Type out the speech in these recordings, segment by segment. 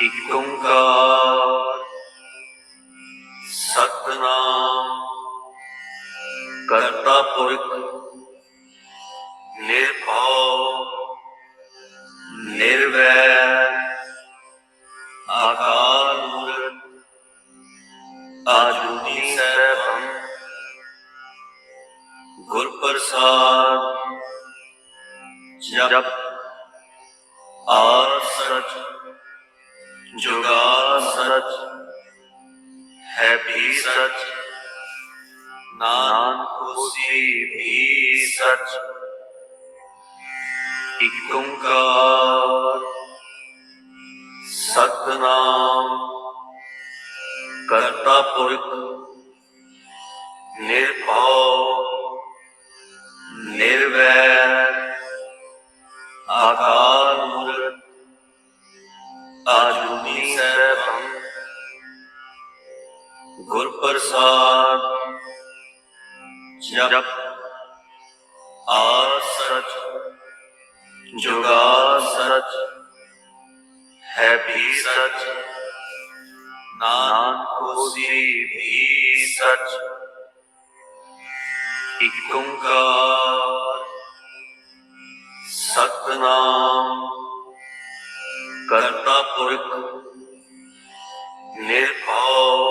ਇਕ ਓੰਕਾਰ ਸਤਨਾਮ ਕਰਤਾ ਪੁਰਖ ਨਿਰਭਉ ਨਿਰਵੈਰ ਆਕਾਰ ਮੂਰਤ ਆਜੂਨੀ ਸੈਭੰ ਗੁਰ ਪ੍ਰਸਾਦ ਜਪ ਆ ਜੁਗਾ ਸਚ, ਹੈ ਵੀ ਸਚ। ਨਾਨਕ ਹੋਸੀ ਵੀ ਸਚ। ਇਕ ਓੰਕਾਰ, ਸਤਨਾਮ। ਕਰਤਾ ਪੁਰਖ, ਨਿਰਭਉ, ਨਿਰਵੈਰ। ਆਕਾਰ ਗੁਰ ਪ੍ਰਸਾਦ ਜਪ ਆ ਸਚ ਜੁਗਾ ਸਚ ਹੈ ਵੀ ਸਚ ਨਾਨਕ ਹੋਸੀ ਵੀ ਸਚ ਇਕ ਓੰਕਾਰ ਸਤਨਾਮ ਕਰਤਾ ਪੁਰਖ ਨਿਰਭਉ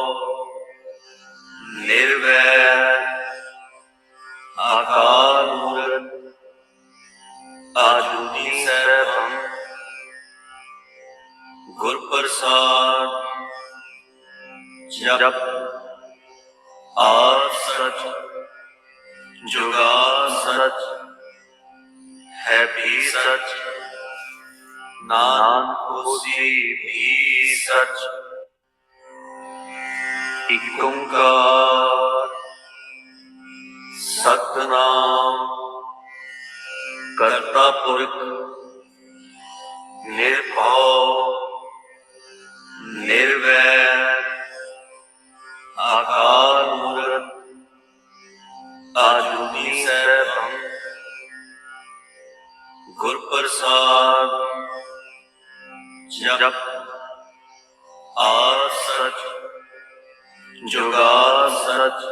ਹੈ ਵੀ ਸਚ। ਨਾਨਕ ਹੋਸੀ ਵੀ ਸਚ। ਇਕ ਓੰਕਾਰ ਸਤਨਾਮ। ਕਰਤਾ ਪੁਰਖ। ਨਿਰਭਉ ਜੁਗਾ ਸਚ,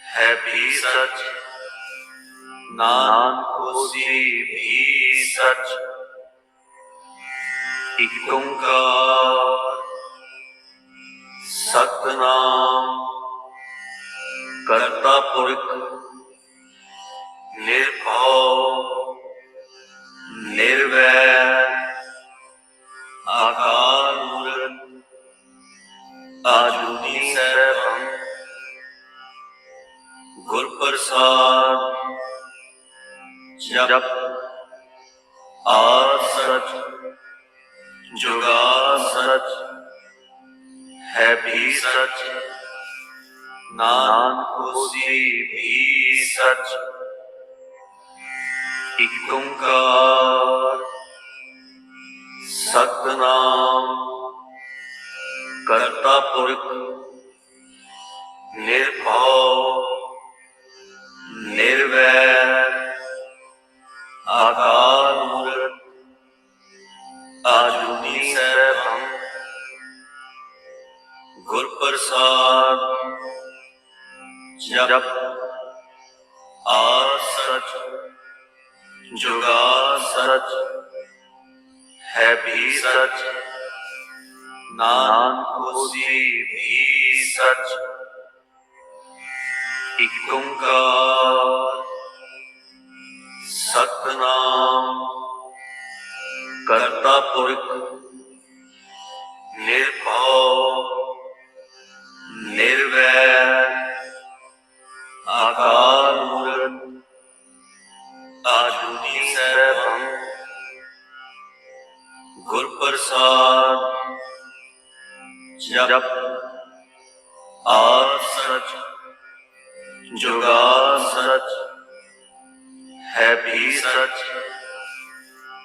ਹੈ ਵੀ ਸਚ। ਨਾਨਕ ਹੋਸੀ ਵੀ ਸਚ। ਇਕ ਓੰਕਾਰ, ਸਤਨਾਮ। ਕਰਤਾ ਪੁਰਖ, ਨਿਰਭਉ, ਨਿਰਵੈਰ। ਆਕਾਰ ਮੂਰਤ ਆਜੂਨੀ ਗੁਰ ਪ੍ਰਸਾਦ ਜਪ ਆ ਸਚ ਜੁਗਾ ਸਚ, ਹੈ ਵੀ ਸਚ, ਨਾਨਕ ਹੋਸੀ ਵੀ ਸਚ। ਇਕ ਓੰਕਾਰ, ਸਤਨਾਮ, ਕਰਤਾ ਪੁਰਖ, ਨਿਰਭਉ ਨਿਰਵੈਰ ਆਕਾਰ ਮੂਰਤ ਆਜੂਨੀ ਸੈਭੰ ਗੁਰ ਪ੍ਰਸਾਦ ਜਪ ਆ ਸਚ ਜੁਗਾ ਸਚ ਹੈ ਵੀ ਸਚ ਨਾਨਕ ਹੋਸੀ ਵੀ ਸਚ ਇਕ ਓੰਕਾਰ। ਸਤਨਾਮ। ਕਰਤਾ ਪੁਰਖ। ਨਿਰਭਉ। ਨਿਰਵੈਰ। ਆਕਾਰ ਮੂਰਤ। ਆਜੂਨੀ ਸੈਭੰ ਗੁਰ ਪ੍ਰਸਾਦ ਜਪ। जुगा सच है भी सच,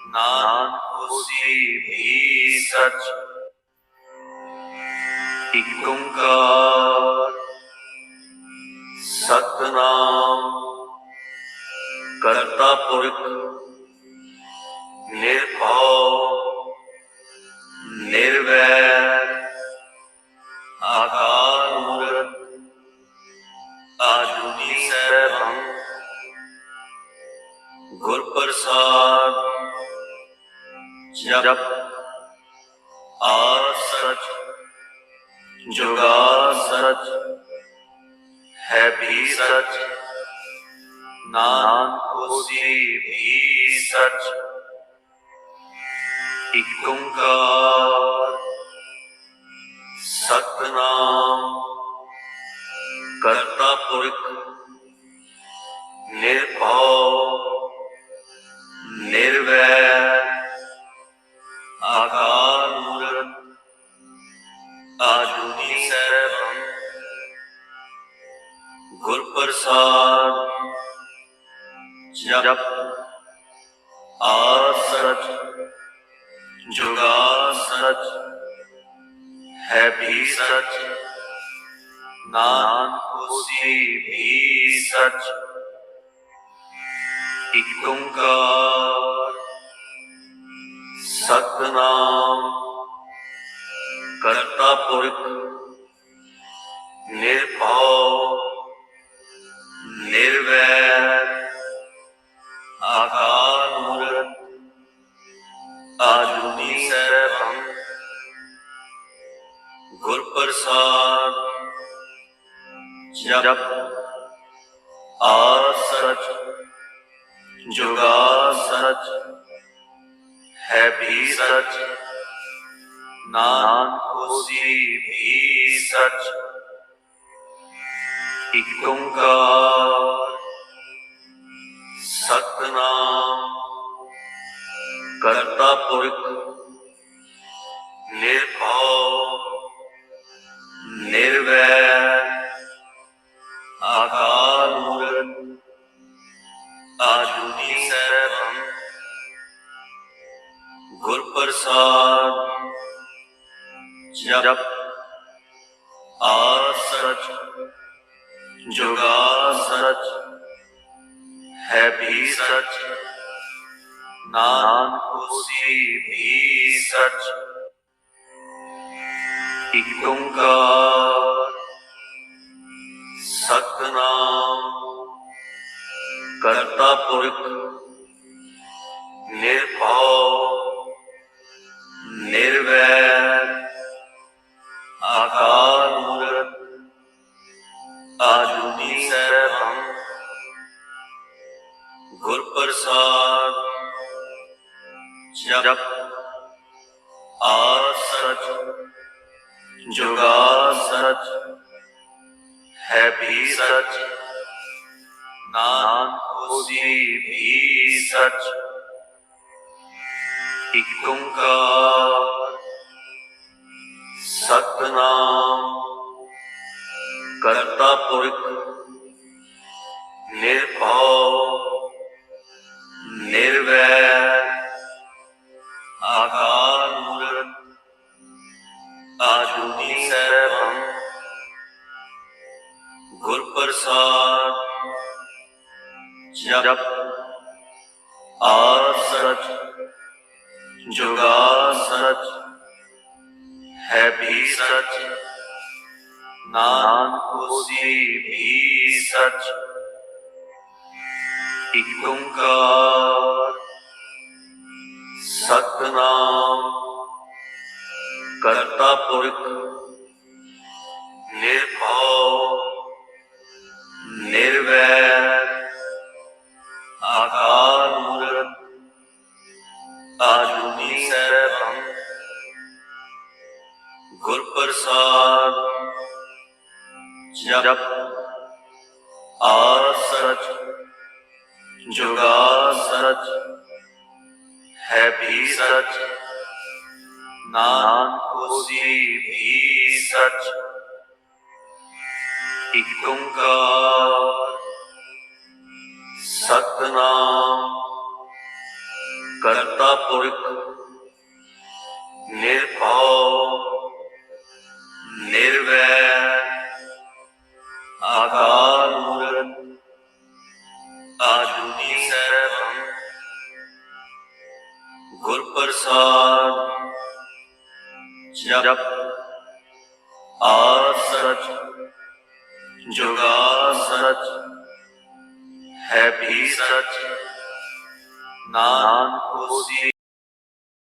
नान उसी भी सच। इकुंकार सतनाम कर्ता पुरुष निर्भव, निर्वैर आकार आदुनी सैभं गुर प्रसाद जप आ जुगा सच है भी सच नान खुशी भी सच, इकुंकार, सतनाम ਕਰਤਾ ਪੁਰਖ ਨਿਰਭਉ ਨਿਰਵੈਰ ਆਕਾਰ ਮੂਰਤ ਆਜੂਨੀ ਸੈਭੰ ਗੁਰ ਪ੍ਰਸਾਦ ਨਾਨਕ ਹੋਸੀ ਵੀ ਸਚ ਇਕ ਓੰਕਾਰ ਸਤਨਾਮ ਕਰਤਾ ਪੁਰਖ ਨਿਰਭਉ ਨਿਰਵੈਰ ਹੈ ਵੀ ਸਚ। ਨਾਨਕ ਹੋਸੀ ਵੀ ਸਚ। ਇਕ ਓੰਕਾਰ। ਸਤਨਾਮ। ਕਰਤਾ ਪੁਰਖ। ਨਿਰਭਉ। ਜੁਗਾ ਸਚ, ਹੈ ਵੀ ਸਚ। ਨਾਨਕ ਹੋਸੀ ਵੀ ਸਚ। ਇਕ ਓੰਕਾਰ ਸਤਨਾਮ। ਕਰਤਾ ਪੁਰਖ, ਨਿਰਭਉ, ਨਿਰਵੈਰ। ਆਕਾਰ ਮੂਰਤ ਆਜੂਨੀ ਪ੍ਰਸਾਦ। ਜਪ। ਆ ਸਚ। ਜੁਗਾ ਸਚ। ਹੈ ਵੀ ਸਚ। ਨਾਨਕ ਹੋਸੀ ਵੀ ਸਚ। ਇਕ ਓੰਕਾਰ। ਸਤਨਾਮ। ਕਰਤਾ ਪੁਰਖ। ਜਪ ਆ ਸਚ ਜੁਗਾ ਸਚ, ਹੈ ਵੀ ਸਚ, ਨਾਨਕ ਹੋਸੀ ਵੀ ਸਚ। ਇਕ ਓੰਕਾਰ, ਸਤਨਾਮ, ਕਰਤਾ ਪੁਰਖ, ਨਿਰਭਉ, ਨਿਰਵੈਰ। ਗੁਰ ਪ੍ਰਸਾਦ ਜਪ ਆ ਸਚ ਜੁਗਾ ਸਚ, ਹੈ ਵੀ ਸਚ, ਨਾਨਕ ਹੋਸੀ ਵੀ ਸਚ। ਇਕ ਓੰਕਾਰ, ਸਤਨਾਮ, ਕਰਤਾ ਪੁਰਖ, ਨਿਰਭਉ ਨਿਰਵੈਰ ਆਕਾਰ ਮੂਰਤ ਆਜੂਨੀ ਸੈਭੰ ਗੁਰ ਪ੍ਰਸਾਦ ਜਪ ਆ ਸਚ ਜੁਗਾ ਸਚ ਹੈ ਵੀ ਸਚ ਨਾਨਕ ਹੋਸੀ